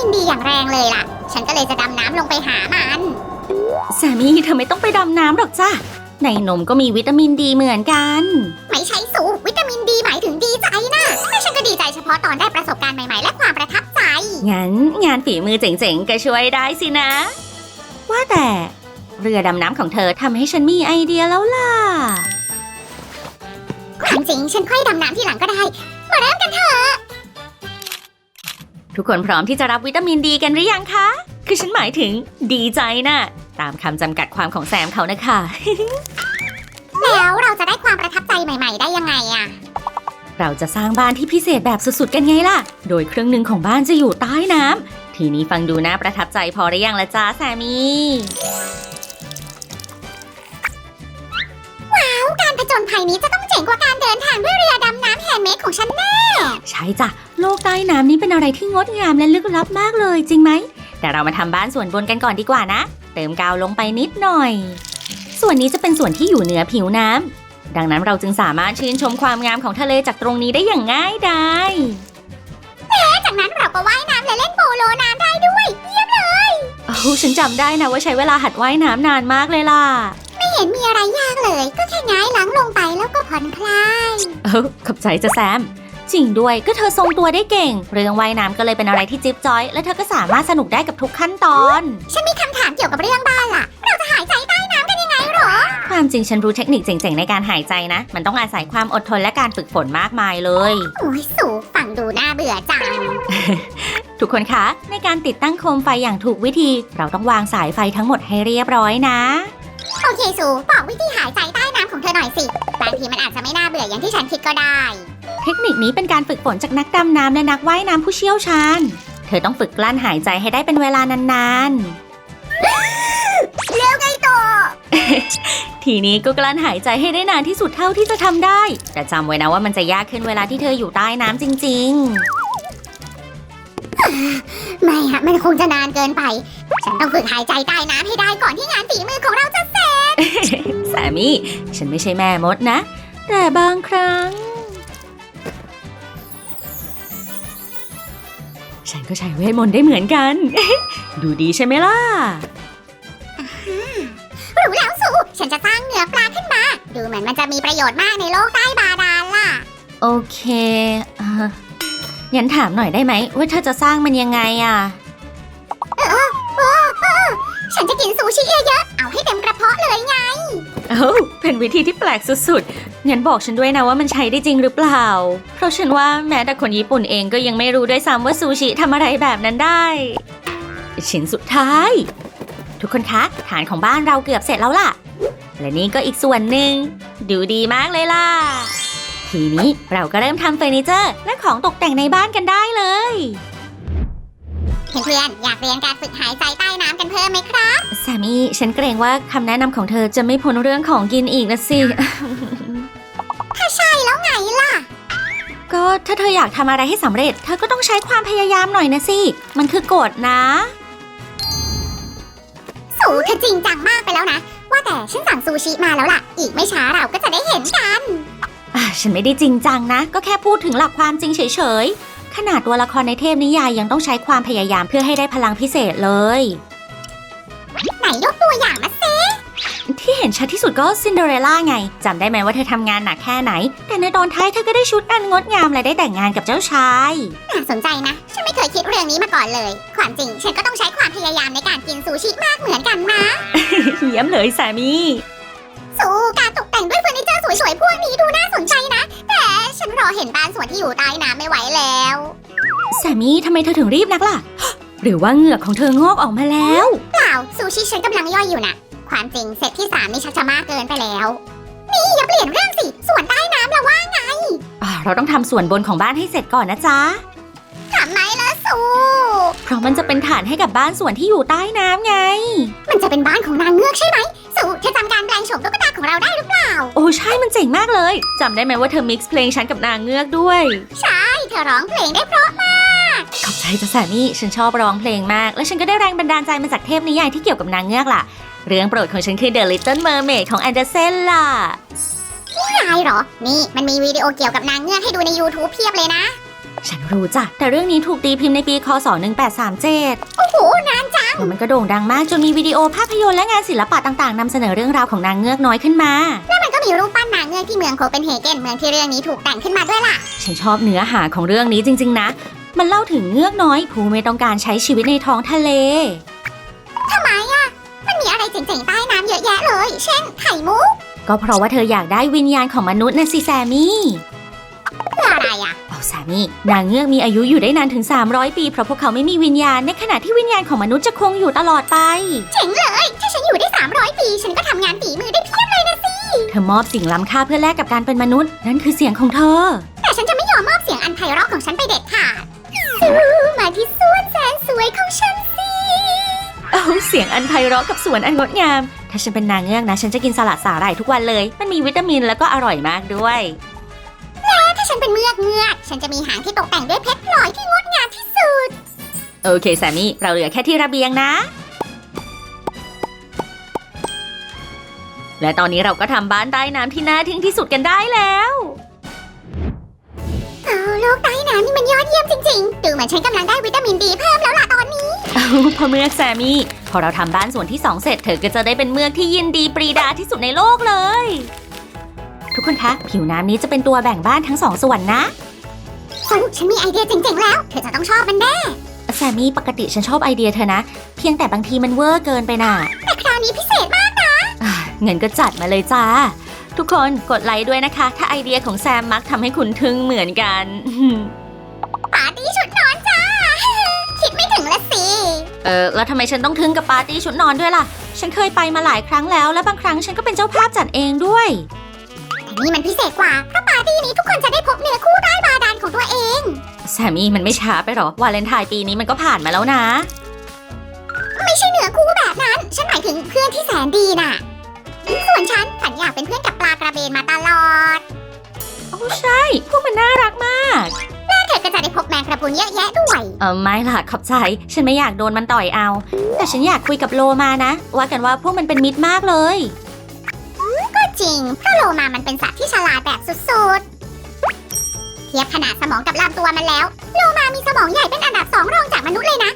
มินดีอย่างแรงเลยล่ะ ฉันก็เลยจะดำน้ำลงไปหามันแซมมี่เธอไม่ต้องไปดำน้ำหรอกจ้าในนมก็มีวิตามินดีเหมือนกัน ไม่ใช่สูวิตามินดีหมายถึงดีใจนะและฉันก็ดีใจเฉพาะตอนได้ประสบการณ์ใหม่ๆ และความประทับใจ งั้นงานฝีมือเจ๋งๆ ก็ช่วยได้สินะ ว่าแต่ เรือดำน้ำของเธอทำให้ฉันมีไอเดียแล้วล่ะความจริงฉันค่อยดำน้ำทีหลังก็ได้ มาเริ่มกันเถอะ ทุกคนพร้อมที่จะรับวิตามินดีกันหรือยังคะ คือฉันหมายถึงดีใจน่ะ ตามคำจำกัดความของแซมเขานะคะ แล้วเราจะได้ความประทับใจใหม่ ๆ ได้ยังไงอะเราจะสร้างบ้านที่พิเศษแบบสุดๆกันไงล่ะ โดยครึ่งหนึ่งของบ้านจะอยู่ใต้น้ำ ทีนี้ฟังดูน่าประทับใจพอหรือยังละจ้าแซมมี่การผจญภัยนี้จะ น้ำแฮนด์เมดของฉันแน่ ใช่จ้ะ โลกใต้น้ำนี้เป็นอะไรที่งดงามและลึกลับมากเลยจริงไหม แต่เรามาทำบ้านส่วนบนกันก่อนดีกว่านะ เติมกาวลงไปนิดหน่อย ส่วนนี้จะเป็นส่วนที่อยู่เหนือผิวน้ำ ดังนั้นเราจึงสามารถชื่นชมความงามของทะเลจากตรงนี้ได้อย่างง่ายดายจากนั้นเราก็ว่ายน้ำและเล่นโปโลน้ำได้ด้วยโอ้ฉันจำได้นะว่าใช้เวลาหัดว่ายน้ำนานมากเลยล่ะไม่เห็นมีอะไรยากเลย ก็แค่ง่ายหลังลงไปแล้วก็ผ่อนคลาย เออขอบใจจะแซม จริงด้วยก็เธอทรงตัวได้เก่ง เรื่องว่ายน้ำก็เลยเป็นอะไรที่จิ๊บจอย และเธอก็สามารถสนุกได้กับทุกขั้นตอน ฉันมีคำถามเกี่ยวกับเรื่องบ้านล่ะ เราจะหายใจใต้น้ำกันยังไงหรอ ความจริงฉันรู้เทคนิคเจ๋งๆในการหายใจนะ มันต้องอาศัยความอดทนและการฝึกฝนมากมายเลย โอ้ยสูฟังดูน่าเบื่อจัง ทุกคนคะ ในการติดตั้งโคมไฟอย่างถูกวิธี เราต้องวางสายไฟทั้งหมดให้เรียบร้อยนะ โอเคสูบอกวิธีหายใจใต้น้ำของเธอหน่อยสิ บางทีมันอาจจะไม่น่าเบื่ออย่างที่ฉันคิดก็ได้ เทคนิคนี้เป็นการฝึกฝนจากนักดำน้ำและนักว่ายน้ำผู้เชี่ยวชาญ เธอต้องฝึกกลั้นหายใจให้ได้เป็นเวลานานๆ แล้วไงต่อ ทีนี้ก็กลั้นหายใจให้ได้นานที่สุดเท่าที่จะทำได้ แต่จำไว้นะว่ามันจะยากขึ้นเวลาที่เธออยู่ใต้น้ำจริงไม่อะมันคงจะนานเกินไป ฉันต้องฝึกหายใจใต้น้ำให้ได้ก่อนที่งานฝีมือของเรา มมี่ ฉันไม่ใช่แม่มดนะ แต่บางครั้ง ฉันก็ใช้เวทมนต์ได้เหมือนกัน ดูดีใช่ไหมล่ะ รู้แล้วสูฉันจะสร้างเนื้อปลาขึ้นมา ดูเหมือนมันจะมีประโยชน์มากในโลกใต้บาดาลล่ะ โอเคอ่างั้นถามหน่อยได้ไหมว่าเธอจะสร้างมันยังไงอะ ฉันจะกินซูชิเยอะๆ เอาให้เต็มกระเพาะเลยไง เอ้าเป็นวิธีที่แปลกสุดๆ งั้นบอกฉันด้วยนะว่ามันใช้ได้จริงหรือเปล่า เพราะฉันว่าแม้แต่คนญี่ปุ่นเองก็ยังไม่รู้ด้วยซ้ำว่าซูชิทำอะไรแบบนั้นได้ ชิ้นสุดท้าย ทุกคนคะ ฐานของบ้านเราเกือบเสร็จแล้วล่ะ และนี่ก็อีกส่วนหนึ่ง ดูดีมากเลยล่ะ ทีนี้เราก็เริ่มทำเฟอร์นิเจอร์และของตกแต่งในบ้านกันได้เลย เพื่อนๆอยากเรียนการฝึกหายใจใต้น้ำกันเพิ่มไหมครับแซมมี่ฉันเกรงว่าคำแนะนำของเธอจะไม่พ้นเรื่องของกินอีกนะสิ ถ้าใช่แล้วไงล่ะ ก็ถ้าเธออยากทำอะไรให้สำเร็จ เธอก็ต้องใช้ความพยายามหน่อยนะสิ มันคือกฎนะ สูเธอจริงจังมากไปแล้วนะ ว่าแต่ฉันสั่งซูชิมาแล้วล่ะ อีกไม่ช้าเราก็จะได้เห็นกัน อะฉันไม่ได้จริงจังนะ ก็แค่พูดถึงหลักความจริงเฉยๆ ขนาดตัวละครในเทพนิยายยังต้องใช้ความพยายามเพื่อให้ได้พลังพิเศษเลย ไหนยกตัวอย่างมาสิที่เห็นชัดที่สุดก็ซินเดอเรลล่าไงจำได้ไหมว่าเธอทำงานหนักแค่ไหน แต่ในตอนท้ายเธอก็ได้ชุดอันงดงามและได้แต่งงานกับเจ้าชาย น่าสนใจนะ ฉันไม่เคยคิดเรื่องนี้มาก่อนเลย ความจริงฉันก็ต้องใช้ความพยายามในการกินซูชิมากเหมือนกันนะ เยี่ยมเลยแซมมี่ สูการตกแต่งด้วยเฟอร์นิเจอร์สวยๆพวกนี้ดูน่าสนใจนะ แต่ฉันรอเห็นบ้านสวนที่อยู่ใต้น้ำไม่ไหวแล้วแซมมี่ทำไมเธอถึงรีบนักล่ะ หรือว่าเหงือกของเธองอกออกมาแล้ว เปล่าซูชิฉันกำลังย่อยอยู่นะความจริงเซตที่สามนี่ชักจะมากเกินไปแล้ว นี่อย่าเปลี่ยนเรื่องสิส่วนใต้น้ำแล้วว่าไงอ่าเราต้องทำส่วนบนของบ้านให้เสร็จก่อนนะจ๊ะ ทำไมล่ะสูเพราะมันจะเป็นฐานให้กับบ้านส่วนที่อยู่ใต้น้ำไง มันจะเป็นบ้านของนางเงือกใช่ไหมสูเธอจำการแปลงโฉมตุ๊กตา ของเราได้หรือเปล่า โอ้ใช่มันเจ๋งมากเลยจำได้ไหมว่าเธอมิกซ์เพลงฉันกับนางเงือกด้วย ใช่เธอร้องเพลงได้เพราะมากขอบใจจ้ะแซมมี่ฉันชอบร้องเพลงมาก และฉันก็ได้แรงบันดาลใจมาจากเทพนิยายที่เกี่ยวกับนางเงือกล่ะ เรื่องโปรดของฉันคือ The Little Mermaid ของแอนเดอร์เซนล่ะนายเหรอ นี่มันมีวิดีโอเกี่ยวกับนางเงือกให้ดูใน YouTube เพียบเลยนะ ฉันรู้จ้ะแต่เรื่องนี้ถูกตีพิมพ์ในปีคศ1837โอ้โหนานจัง แล้วมันก็โด่งดังมากจนมีวิดีโอภาพยนตร์และงานศิลปะต่างๆนำเสนอเรื่องราวของนางเงือกน้อยขึ้นมาแล้วมันก็มีรูปปั้นนางเงือกที่เมืองโคเปนเฮเกนเมืองที่เรื่องนี้ถูกแต่งขึ้นมาด้วยล่ะ ฉันชอบเนื้อหาของเรื่องนี้จริง ๆ นะ มันเล่าถึงเงือกน้อยผู้ไม่ต้องการใช้ชีวิตในท้องทะเลทำไมอะมันมีอะไรเจ๋งๆใต้น้ำเยอะแยะเลย เช่นไข่มุกก็เพราะว่าเธออยากได้วิญญาณของมนุษย์นะสิแซมมี่เพื่ออะไรอะ เอาแซมมี่นางเงือกมีอายุอยู่ได้นานถึง 300 ปีเพราะพวกเขาไม่มีวิญญาณในขณะที่วิญญาณของมนุษย์จะคงอยู่ตลอดไป เจ๋งเลย ถ้าฉันอยู่ได้ 300 ปี ฉันก็ทำงานฝีมือได้เพียบเลยนะสิ เธอมอบสิ่งล้ำค่าเพื่อแลกกับการเป็นมนุษย์ นั่นคือเสียงของเธอ แต่ฉันจะไม่ยอมมอบเสียงอันไพเราะของฉันไปเด็ดขาดซูมาที่สวนแสนสวยของฉันสิเอาเสียงอันไพเราะกับสวนอันงดงาม ถ้าฉันเป็นนางเงือกนะ ฉันจะกินสลัดสาหร่ายทุกวันเลย มันมีวิตามินแล้วก็อร่อยมากด้วยถ้า ฉันเป็นเมือกเงือก ฉันจะมีหางที่ตกแต่งด้วยเพชรพลอยที่งดงามที่สุด โอเคแซมมี่ เราเหลือแค่ที่ระเบียงนะ และตอนนี้เราก็ทำบ้านใต้น้ำที่น่าทึ่งที่สุดกันได้แล้วเอาโลกใต้น้ำนี่มันยอดเยี่ยมจริงๆ ดูเหมือนฉันกำลังได้วิตามินดีเพิ่มแล้วล่ะตอนนี้ เอาพอเมือกแซมมี่ พอเราทำบ้านส่วนที่2เสร็จเธอก็จะได้เป็นเมือกที่ยินดีปรีดาที่สุดในโลกเลย ทุกคนคะ ผิวน้ำนี้จะเป็นตัวแบ่งบ้านทั้งสองส่วนนะซูฉันมีไอเดียเจ๋งๆแล้ว เธอจะต้องชอบมันแน่ แซมมี่ปกติฉันชอบไอเดียเธอนะ เพียงแต่บางทีมันเวอร์เกินไปน่ะแต่คราวนี้พิเศษมากอะเงินก็จัดมาเลยจ้า ทุกคนกดไลค์ด้วยนะคะ ถ้าไอเดียของแซมมักทำให้คุณทึ่งเหมือนกัน ปาร์ตี้ชุดนอนจ้า คิดไม่ถึงละสิ เออแล้วทำไมฉันต้องทึ่งกับปาร์ตี้ชุดนอนด้วยล่ะ ฉันเคยไปมาหลายครั้งแล้ว และบางครั้งฉันก็เป็นเจ้าภาพจัดเองด้วยแต่ นี่มันพิเศษกว่า เพราะปาร์ตี้นี้ทุกคนจะได้พบเนื้อคู่ใต้บาดาลของตัวเอง แซมมี่มันไม่ช้าไปหรอ วาเลนไทน์ปีนี้มันก็ผ่านมาแล้วนะ ไม่ใช่เนื้อคู่แบบนั้น ฉันหมายถึงเพื่อนที่แสนดีน่ะ ส่วนฉันฉันอยากเป็นเพื่อนกับปลากระเบนมาตลอด โอ้ใช่ พวกมันน่ารักมากเธอก็จะได้พบแมงกระพรุนเยอะแยะด้วย เออไม่ล่ะขอบใจ ฉันไม่อยากโดนมันต่อยเอา แต่ฉันอยากคุยกับโลมานะ ว่ากันว่าพวกมันเป็นมิตรมากเลยก็ จริง เพราะโลมามันเป็นสัตว์ที่ฉลาดแบบสุดๆ เทียบขนาดสมองกับลำตัวมันแล้ว โลมามีสมองใหญ่เป็นอันดับสองรองจากมนุษย์เลยนะ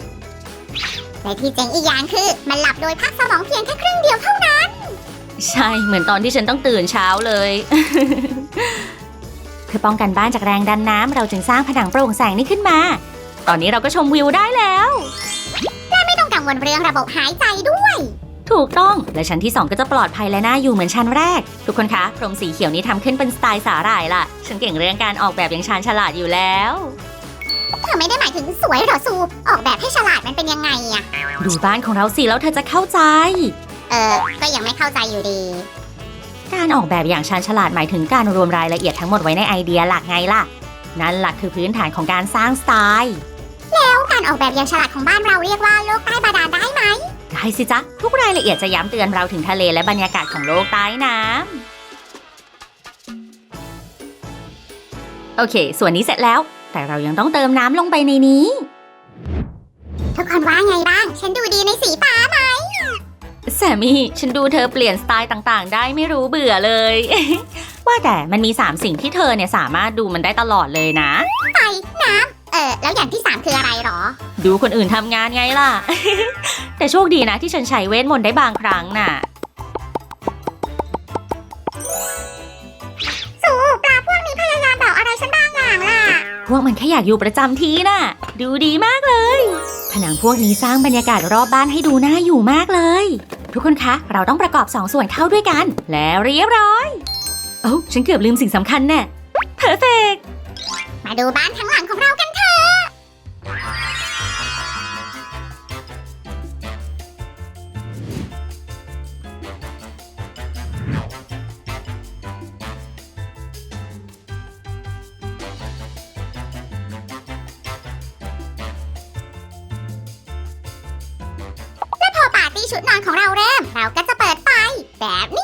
แต่ที่เจ๋งอีกอย่างคือ มันหลับโดยพักสมองเพียงแค่ครึ่งเดียวเท่านั้น ใช่ เหมือนตอนที่ฉันต้องตื่นเช้าเลย เพื่อป้องกันบ้านจากแรงดันน้ำเราจึงสร้างผนังโปร่งแสงนี้ขึ้นมา ตอนนี้เราก็ชมวิวได้แล้วไม่ต้องกังวลเรื่องระบบหายใจด้วย ถูกต้อง และชั้นที่ 2 ก็จะปลอดภัยและน่าอยู่เหมือนชั้นแรก ทุกคนคะพรมสีเขียวนี้ทำขึ้นเป็นสไตล์สาหร่ายล่ะ ฉันเก่งเรื่องการออกแบบอย่างชาญฉลาดอยู่แล้วเธอไม่ได้หมายถึงสวยหรอซู ออกแบบให้ฉลาดมันเป็นยังไงอะดูบ้านของเราสิแล้วเธอจะเข้าใจ เออ ก็ยังไม่เข้าใจอยู่ดี การออกแบบอย่างชาญฉลาดหมายถึงการรวมรายละเอียดทั้งหมดไว้ในไอเดียหลักไงล่ะ นั่นหลักคือพื้นฐานของการสร้างสไตล์ แล้วการออกแบบอย่างฉลาดของบ้านเราเรียกว่าโลกใต้บาดาลได้ไหม ได้สิจ๊ะ ทุกรายละเอียดจะย้ำเตือนเราถึงทะเลและบรรยากาศของโลกใต้น้ำ โอเค ส่วนนี้เสร็จแล้ว แต่เรายังต้องเติมน้ำลงไปในนี้ ทุกคนว่าไงบ้าง ฉันดูดีในสีฟ้าไหมแซมมี่ ฉันดูเธอเปลี่ยนสไตล์ต่างๆ ได้ไม่รู้เบื่อเลย ว่าแต่มันมี 3 สิ่งที่เธอเนี่ยสามารถดูมันได้ตลอดเลยนะ ไฟ น้ำ เออแล้วอย่างที่สามคืออะไรหรอ ดูคนอื่นทำงานไงล่ะ แต่โชคดีนะที่ฉันใช้เวทมนต์ได้บางครั้งน่ะ สูปลาพวกนี้พยายามบอกอะไรฉันบางอย่างล่ะ พวกมันแค่อยากอยู่ประจำที่น่ะ ดูดีมากเลย ผนังพวกนี้สร้างบรรยากาศรอบบ้านให้ดูน่าอยู่มากเลย ทุกคนคะ เราต้องประกอบสองส่วนเข้าด้วยกัน แล้วเรียบร้อยโอ้าฉันเกือบลืมสิ่งสำคัญแน่เพอร์เฟกมาดูบ้านทั้งหลังของเรากัน ร์ตี้ชุดนอนของเราเริ่ม เราก็จะเปิดไฟแบบนี้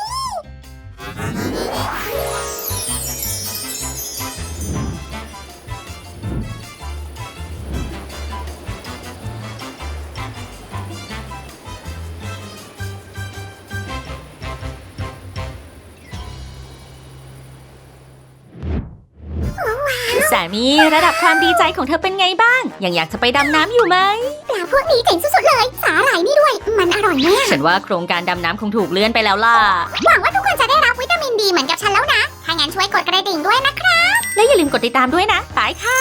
มีระดับความดีใจของเธอเป็นไงบ้าง ยังอยากจะไปดำน้ำอยู่ไหมปลาพวกนี้เจ๋งสุดๆเลย สาหร่ายนี่ด้วย มันอร่อยมากฉันว่าโครงการดำน้ำคงถูกเลื่อนไปแล้วล่ะ หวังว่าทุกคนจะได้รับวิตามินดีเหมือนกับฉันแล้วนะ ถ้างั้นช่วยกดกระดิ่งด้วยนะคะและอย่าลืมกดติดตามด้วยนะบายค่ะ